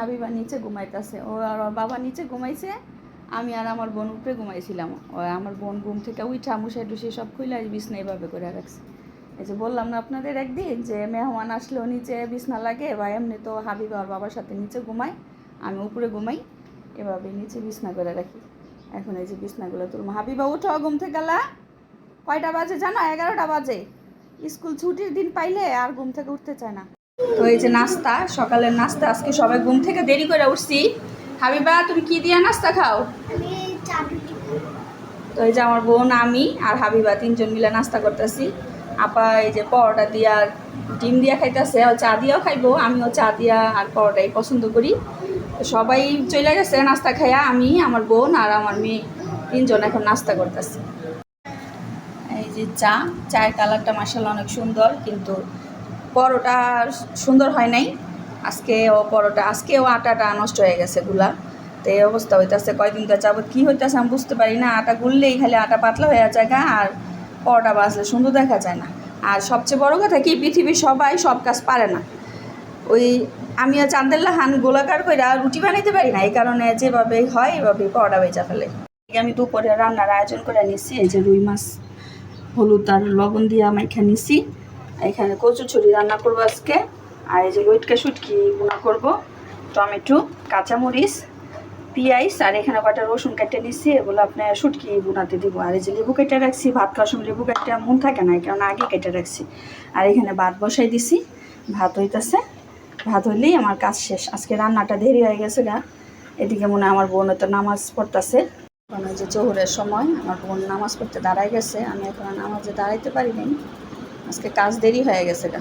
হাবিবা নিচে ঘুমাইতেছে। ও আর ওর বাবা নিচে ঘুমাইছে, আমি আর আমার বোন উপরে ঘুমাইছিলাম। ও আমার বোন ঘুম থেকে উঠা মুসাই টুসি সব খুলে বিছনা এইভাবে করে রাখছে। এই যে বললাম না আপনাদের একদিন যে মেহমান আসলেও নিচে বিছনা লাগে বা এমনি তো হাবিবা ওর বাবার সাথে নিচে ঘুমাই আমি উপরে ঘুমাই, এভাবে নিচে বিছনা করে রাখি। এখন এই যে বিছনাগুলো তুলবো। হাবিবা, উঠো ঘুম থেকে গেলা কয়টা বাজে জানো? এগারোটা বাজে। স্কুল ছুটির দিন পাইলে আর ঘুম থেকে উঠতে চায় না। তো এই যে নাস্তা সকালের নাস্তা আজকে সবাই ঘুম থেকে দেরি করে উঠছি। হাবিবা তুমি কি দিয়ে নাস্তা খাও। তো এই যে আমার বোন আমি আর হাবিবা তিনজন মিলে নাস্তা করতেছি। আপা এই যে পরোটা দিয়া ডিম দিয়া খাইতেছে ও চা দিয়াও খাইবো আমিও চা দিয়া আর পরোটাই পছন্দ করি। তো সবাই চলে গেছে নাস্তা খাইয়া আমি আমার বোন আর আমার মেয়ে তিনজন এখন নাস্তা করতেছি। এই যে চা চায়ের কালারটা মাসাল্লাহ অনেক সুন্দর কিন্তু পরোটা সুন্দর হয় নাই। আজকে ও পরোটা আজকেও আটাটা নষ্ট হয়ে গেছে গুলা। তো এই অবস্থা হইতেছে, কয়দিন তো যাবত কী হইতেছে আমি বুঝতে পারি না। আটা গুললেই খালি আটা পাতলা হয়ে যায় গা, আর পরোটা বাজলে সুন্দর দেখা যায় না। আর সবচেয়ে বড় কথা কি, পৃথিবীর সবাই সব কাজ পারে না। ওই আমি চান্দেল্লা হান গোলাকার করে রুটি বানাইতে পারি না, এই কারণে যেভাবে হয় এভাবে পরোটা বেচা ফেলে। আমি দুপুরে রান্নার আয়োজন করে নিচ্ছি এই যে রুই মাছ, হলুদ আর লবণ দিয়ে আমি মাইখা নিছি। এখানে কচু ছুরি রান্না করব আজকে। আর এই যে লইটকা শুটকি বোনা করব, টমেটো, কাঁচামরিচ, পেঁয়াজ, আর এখানে কটা রসুন কেটে নিচ্ছি এগুলো আপনার শুটকি বোনাতে দিব। আর এই যে লেবু কেটে রাখছি, ভাত খাওয়ার সময় লেবু কেটে মন থাকে না কারণে আগে কেটে রাখছি। আর এখানে ভাত বসাই দিছি, ভাত হইতাছে। ভাত হইলেই আমার কাজ শেষ। আজকে রান্নাটা দেরি হয়ে গেছে গা। এদিকে মনে আমার বোন তো নামাজ পড়তেছে। ওই যে জোহরের সময়, আমার বোন নামাজ পড়তে দাঁড়ায় গেছে। আমি এখন নামাজে দাঁড়াইতে পারি নাই। আজকে কাজ দেরি হয়ে গেছে গা।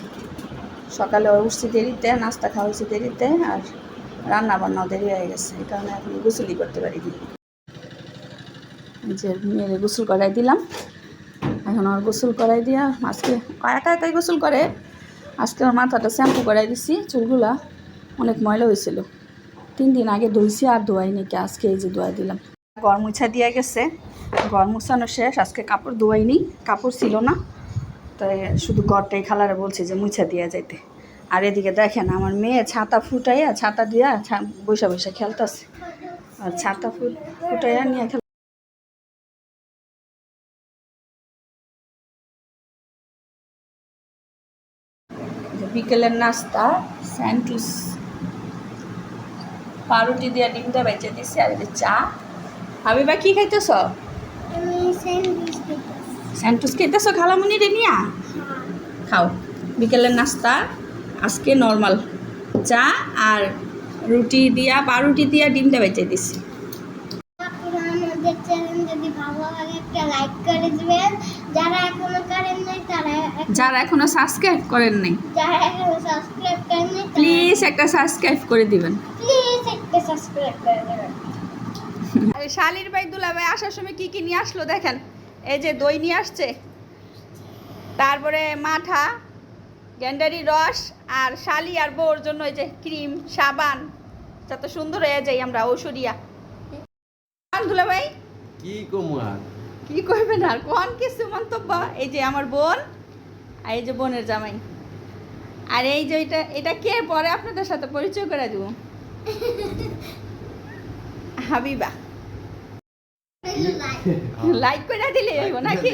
সকালে উঠছি দেরিতে, নাস্তা খাওয়া হয়েছে দেরিতে, আর রান্না বান্নাও দেরি হয়ে গেছে, এই কারণে এখন গোসলই করতে পারিনি। যে মেয়েরে গোসল করাই দিলাম। এখন আর গোসল করাই দিয়া আজকে একা একাই গোসল করে। আজকে আমার মাথাটা শ্যাম্পু করাই দিছি, চুলগুলা অনেক ময়লা হয়েছিল। তিন দিন আগে ধুইছি আর ধোয়াই নাকি আজকে এই যে ধোয়া দিলাম। ঘর মুছা দিয়ে গেছে। ঘর মুছানো শেষ, আজকে কাপড় ধোয়াইনি, কাপড় ছিল না। তাই শুধু ঘরটাই খালারে বলছে যে মুছা দিয়ে যাইতে। আর এদিকে দেখেন আমার মেয়ে ছাতা ফুটাইয়া, ছাতা দিয়া বৈশা বৈশা খেলতেছে। আর ছাতা ফুট ফুটাইয়া নিয়ে খেল বিকেলের নাস্তা, স্যান্ডউইচ, পাউরুটি দিয়ে ডিমটা বেঁচে দিছি, আর চা। হাবিবা, কি খাইতেছ? স্যান্ডউইচ স্যান্ডউইচ খাইতেছ খালামুনি রে নিয়া হ্যাঁ। খাও। বিকেলের নাস্তা আজকে নর্মাল চা আর রুটি দিয়া পাউরুটি দিয়া ডিমটা বেঁচে দিছি। যারা এখনও করেন নাই তারা যারা এখনও সাবস্ক্রাইব করেন নাই যারা এখনও সাবস্ক্রাইব করেন নাই প্লিজ একটা সাবস্ক্রাইব করে দিবেন। প্লিজ একটা সাবস্ক্রাইব করে দেবেন। আরে শালির ভাই দুলা ভাই আসার সময় কি কি নিয়ে আসলো দেখেন। এই যে দই নিয়ে আসছে তারপরে মাঠা গ্যান্ডারি রস আর শালি আর বউর জন্য এই যে ক্রিম সাবান যত সুন্দর হয়ে যাই আমরা ঔষধিয়া। দুলা ভাই? কি কমু আর? কি করবেন আর? কোন কিছু মন্তব্য? এই যে আমার বোন আর এই যে বোনের জামাই। আর এই যে এটা এটা কে? পরে আপনাদের সাথে পরিচয় করে দেবো। হাবিবা। লাইক করে দিলে হইব নাকি?